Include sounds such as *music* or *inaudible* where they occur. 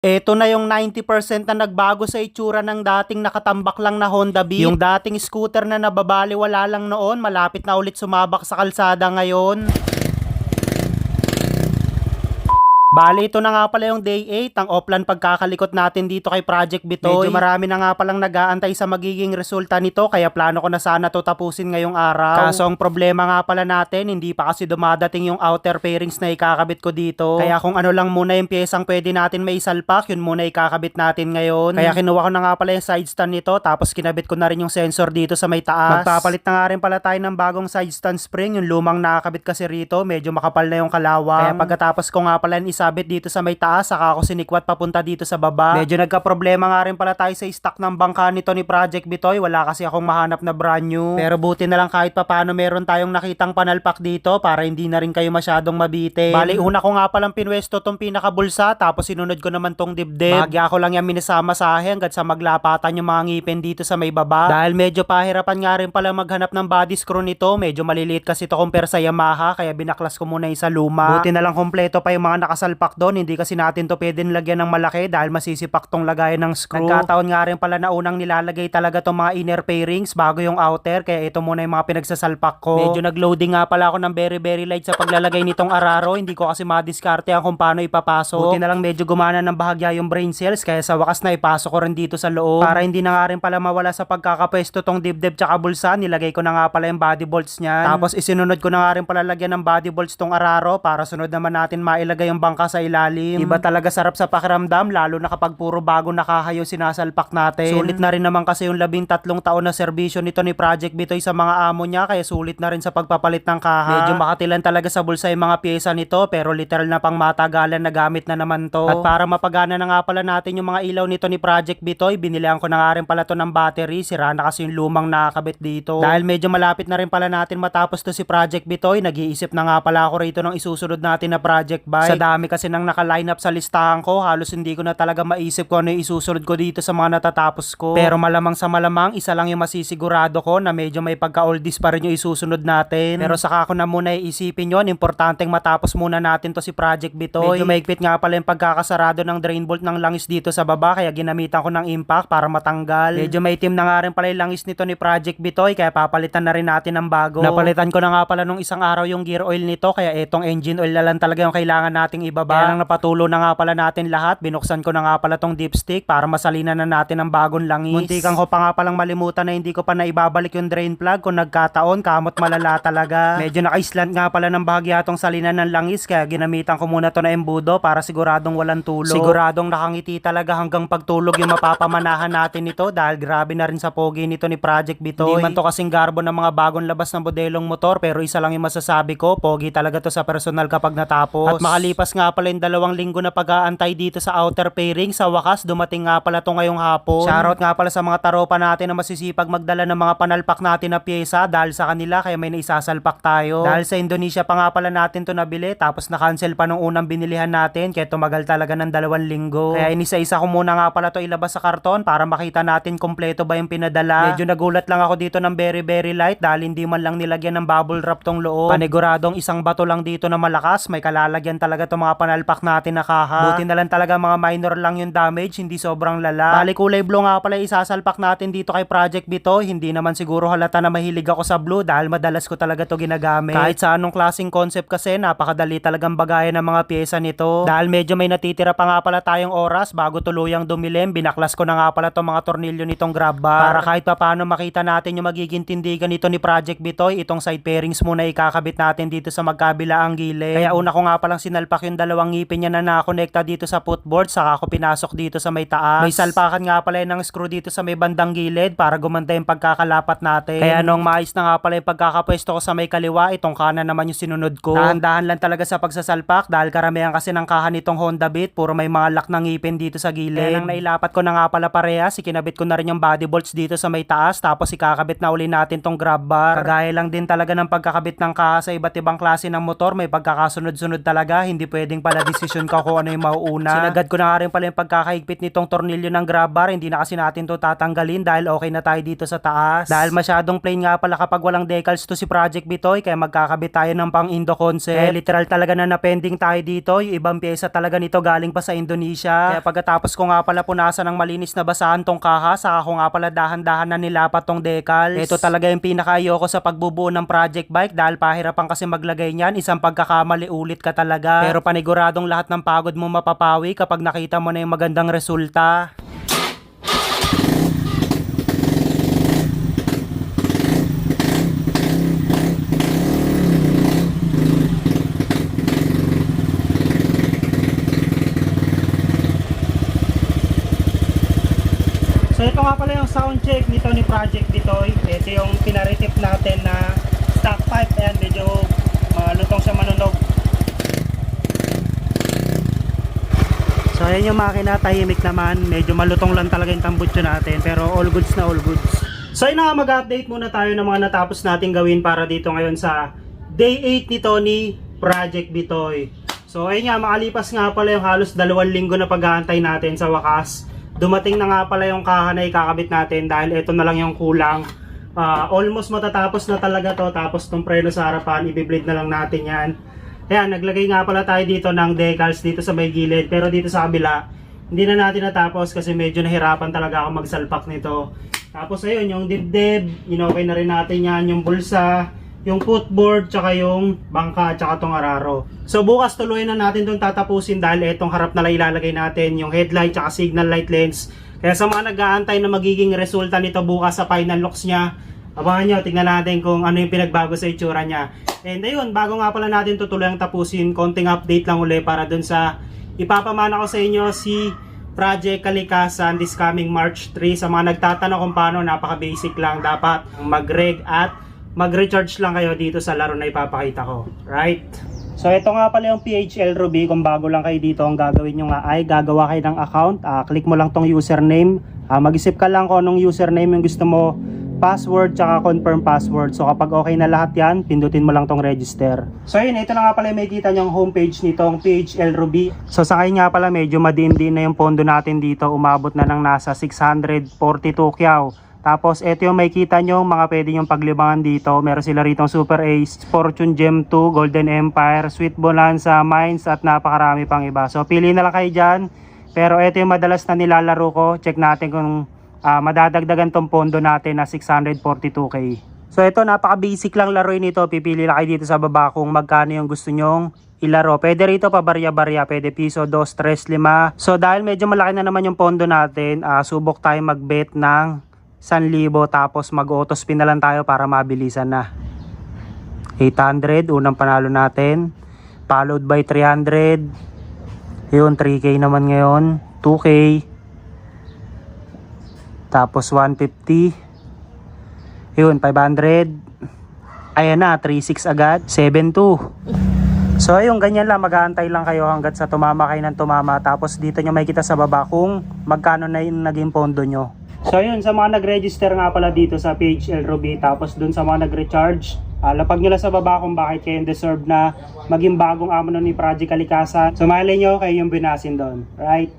Eto na yung 90% na nagbago sa itsura ng dating nakatambak lang na Honda Beat. Yung dating scooter na nababaliwala lang noon, malapit na ulit sumabak sa kalsada ngayon. Bali, ito na nga pala yung day 8, ang offline pagkakalikot natin dito kay Project Bitoy. Medyo marami na nga palang nag-aantay sa magiging resulta nito, kaya plano ko na sana to tapusin ngayong araw. Kaso ang problema nga pala natin, hindi pa kasi dumadating yung outer pairings na ikakabit ko dito. Kaya kung ano lang muna yung piyesang pwede natin may salpak, yun muna ikakabit natin ngayon. Kaya kinuha ko na nga pala yung side stand nito, tapos kinabit ko na rin yung sensor dito sa may taas. Magpapalit na nga rin pala tayo ng bagong side stand spring, yung lumang nakakabit kasi rito, medyo makapal na yung kalawang. Kaya pagkatapos ko nga pala isabit dito sa may taas, saka ako sinikwat papunta dito sa baba. Medyo nagka-problema nga rin pala tayo sa stock ng bangka nito ni Project Bitoy. Wala kasi akong mahanap na brand new. Pero buti na lang kahit papano meron tayong nakitang panalpak dito para hindi na rin kayo masyadong mabite. Bali, una ko nga palang pinwesto tong pinakabulsa tapos sinunod ko naman tong dibdib. Bagya ko lang yan minasamasahe hanggat sa maglapatan yung mga ngipin dito sa may baba. Dahil medyo pahirapan nga rin pala maghanap ng body screw nito. Medyo maliliit kasi ito compare sa Yamaha kaya binaklas ko muna yung sa luma. Buti na lang kompleto pa yung mga nakasalpak doon. Hindi kasi natin to pwedeng lagyan ng malaki dahil masisipak tong lagayan ng screw. Nagkataon nga rin pala na unang nilalagay talaga tong mga inner pairings bago yung outer kaya ito muna yung mga pinagsasalpak ko. Medyo nagloading nga pala ako ng very very light sa paglalagay nitong araro. Hindi ko kasi madiskarte ang kung paano ipapasok. Buti na lang medyo gumana ng bahagya yung brain cells kaya sa wakas na ipasok ko rin dito sa loob. Para hindi na nga rin pala mawala sa pagkakapwesto tong dibdib tsaka bulsa, nilagay ko na nga pala yung body bolts niyan. Tapos isinunod ko na nga rin pala lagyan ng body bolts tong araro para sunod naman natin mailagay yung bangka sa ilalim. Iba talaga sarap sa pakiramdam lalo na kapag puro bago nakahayo sinasalpak natin. Sulit na rin naman kasi yung labing tatlong taon na serbisyo nito ni Project Bitoy sa mga amo niya kaya sulit na rin sa pagpapalit ng kaha. Medyo makatilan talaga sa bulsa yung mga pyesa nito pero literal na pang matagalan na gamit na naman to. At para mapagana na nga pala natin yung mga ilaw nito ni Project Bitoy, binilihan ko na nga rin pala to ng battery. Sira na kasi yung lumang nakakabit dito. Dahil medyo malapit na rin pala natin matapos to si Project Bitoy, nag-iisip na nga pala ako rito ng isusunod natin na project bike. Sa dami kasi nang naka-line up sa listahan ko, halos hindi ko na talaga maisip kung ano isusunod ko dito sa mga natatapos ko. Pero malamang sa malamang, isa lang yung masisigurado ko na medyo may pagka-oldies pa rin yung isusunod natin. Pero saka ako na muna iisipin yon importanteng matapos muna natin to si Project Bitoy. Medyo maigpit nga pala yung pagkakasarado ng drain bolt ng langis dito sa baba kaya ginamitan ko ng impact para matanggal. Medyo may itim na nga rin pala yung langis nito ni Project Bitoy kaya papalitan na rin natin ng bago. Napalitan ko na nga pala nung isang araw yung gear oil nito kaya etong engine oil na lang talaga yung kailangan nating ibaba. Kaya napatulo na nga pala natin lahat. Binuksan ko na nga pala tong dipstick para masalina na natin ng bagong langis. Muntikan ko pa nga palang malimutan na hindi ko pa naibabalik yung drain plug kung nagkataon kamot malala talaga. *laughs* Medyo naka-islant nga pala ng bahagya tong salina ng langis kaya ginamitan ko muna to na embudo para siguradong walang tulog. Siguradong nakangiti talaga hanggang pagtulog yung mapapamanahan natin nito dahil grabe na rin sa pogi nito ni Project Bitoy. Hindi man to kasing garbo ng mga bagong labas ng modelong motor pero isa lang yung masasabi ko, pogi talaga to sa personal kapag natapos. At makalipas nga pala yung dalawang linggo na pag-aantay dito sa outer pairing, sa wakas dumating nga pala to ngayong hapon. Shoutout nga pala sa mga taropa natin na masisipag magdala ng mga panalpak natin na pyesa dahil sa kanila kaya may naisasalpak tayo. Dahil sa Indonesia pa nga pala natin to nabili tapos na-cancel pa nung unang binilihan natin kaya tumagal talaga ng dalawang linggo. Kaya inisa-isa ko muna nga pala to ilabas sa karton para makita natin kompleto ba yung pinadala. Medyo nagulat lang ako dito ng very very light dahil hindi man lang nilagyan ng bubble wrap tong loob. Paniguradong isang bato lang dito na malakas, may kalalagyan talaga tong mga panalpak natin na kaha. Buti na lang talaga mga minor lang yung damage, hindi sobrang lala. Bali kulay blue nga pala isasalpak natin dito kay Project Bito. Hindi naman siguro halata na mahilig ako sa blue dahil madalas ko talaga to ginagamit. Kahit sa anong klaseng concept kasi, napakadali talagang bagayan ng mga pyesa nito. Dahil medyo may natitira pa nga pala tayong oras bago tuluyang dumilim, binaklas ko na nga pala tong mga tornilyo nitong grab bar. Para kahit pa paano makita natin yung magiging tindigan nito ni Project Bitoy, itong side pairings muna ikakabit natin dito sa magkabila ang gilid. Kaya una ko nga palang sinalpak yung dalawang ngipin niya na nakakonekta dito sa footboard, saka ako pinasok dito sa may taas. May salpakan nga pala ng screw dito sa may bandang gilid para gumanda yung pagkakalapat natin. Kaya nung maayos na nga pala yung pagkakapwesto ko sa may kaliwa, itong kanan naman yung sinunod ko. Dahan-dahan lang talaga sa pagsasalpak dahil karamihan kasi ng kahan nitong Honda Beat, puro may mga lock ng ngipin dito sa gilid. Kaya nang nailapat ko na nga pala parehas, ikinabit ko na rin yung body bolts dito sa may taas, tapos ikakabit na uli natin tong grab bar. Kagaya lang din talaga ng pagkakabit ng kaha sa iba't ibang klase ng motor, may pagkakasunod-sunod talaga, hindi pwede pwedeng pala desisyon ka kung ano yung mauuna. Sinagad ko na nga rin pala yung pagkakahigpit nitong tornilyo ng grab bar. Hindi na kasi natin to tatanggalin dahil okay na tayo dito sa taas. Dahil masyadong plain nga pala kapag walang decals to si Project Bitoy kaya magkakabit tayo ng pang Indo concept. Eh, literal talaga na napending tayo dito. Yung ibang pyesa talaga nito galing pa sa Indonesia. Kaya pagkatapos ko nga pala punasan ng malinis na basahan tong kaha, saka ko nga pala dahan-dahan na nilapat tong decals. Ito talaga yung pinaka-ayoko sa pagbubuo ng project bike dahil pahirapan kasi maglagay niyan. Isang pagkakamali ulit ka talaga. Pero paniguradong lahat ng pagod mo mapapawi kapag nakita mo na yung magandang resulta. So ito nga pala yung sound check nito ni Project Bitoy. Ito yung pinaretip natin na stock pipe. Ayan, medyo malutong siya manunog. So ayan yung makina, tahimik naman. Medyo malutong lang talaga yung tambutso natin. Pero all goods na all goods. So ayun na mag-update muna tayo ng mga natapos nating gawin para dito ngayon sa day 8 nito ni Project Bitoy. So ayun nga, makalipas nga pala yung halos dalawang linggo na pag-aantay natin sa wakas. Dumating na nga pala yung kaha na ikakabit natin dahil ito na lang yung kulang. Ah, almost matatapos na talaga to tapos tong preno sa harapan, ibiblade na lang natin yan. Ayan, naglagay nga pala tayo dito ng decals dito sa may gilid pero dito sa kabila, hindi na natin natapos kasi medyo nahirapan talaga ako magsalpak nito. Tapos ayun, yung dibdib, inokay na rin natin yan, yung bulsa, yung footboard, tsaka yung bangka, tsaka tong araro. So bukas tuloy na natin itong tatapusin dahil itong harap na ilalagay natin, yung headlight, tsaka signal light lens. Kaya sa mga nag-aantay na magiging resulta nito bukas sa final looks niya, abangan nyo, tingnan natin kung ano yung pinagbago sa itsura niya. And ayun, bago nga pala natin tutuloy ang tapusin, konting update lang uli para dun sa ipapamana ko sa inyo si Project Kalikasan this coming March 3. Sa mga nagtatanong kung paano, napaka-basic lang. Dapat mag-reg at mag-recharge lang kayo dito sa laro na ipapakita ko. Right? So ito nga pala yung PHL Ruby. Kung bago lang kayo dito, ang gagawin nyo nga ay gagawa kayo ng account. Ah, click mo lang tong username. Ah, mag-isip ka lang kung anong username yung gusto mo password tsaka confirm password. So kapag okay na lahat yan, pindutin mo lang tong register. So yun, ito na nga pala may kita yung homepage nitong PHL Ruby. So sa kanya nga pala medyo madiin-din na yung pondo natin dito. Umabot na ng nasa 642 kyaw. Tapos ito yung may kita nyo mga pwede yung paglibangan dito. Meron sila rito Super Ace, Fortune Gem 2, Golden Empire, Sweet Bonanza, Mines at napakarami pang iba. So pili na lang kayo dyan. Pero ito yung madalas na nilalaro ko. Check natin kung ah, madadagdagan tong pondo natin na 642k. So ito napaka-basic lang laruin nito. Pipili lang kayo dito sa baba kung magkano yung gusto nyong ilaro. Pwede rito pa barya-barya. Pwede piso, 2, 3, 5. So dahil medyo malaki na naman yung pondo natin, ah, subok tayo mag-bet ng 1,000 tapos mag-auto spin na lang tayo para mabilisan na. 800, unang panalo natin. Followed by 300. Yun, 3K naman ngayon. 2K. Tapos 150. Yun, 500. Ayan na, 36 agad. 72. So ayun, ganyan lang, mag-aantay lang kayo hanggat sa tumama kayo ng tumama. Tapos dito nyo makikita sa baba kung magkano na yung naging pondo nyo. So ayun, sa mga nag-register nga pala dito sa page El Ruby, tapos dun sa mga nag-recharge, ah, lapag nyo lang sa baba kung bakit kayo deserve na maging bagong amo ni Project Kalikasan. So malay nyo, kayo yung binasin doon. Right?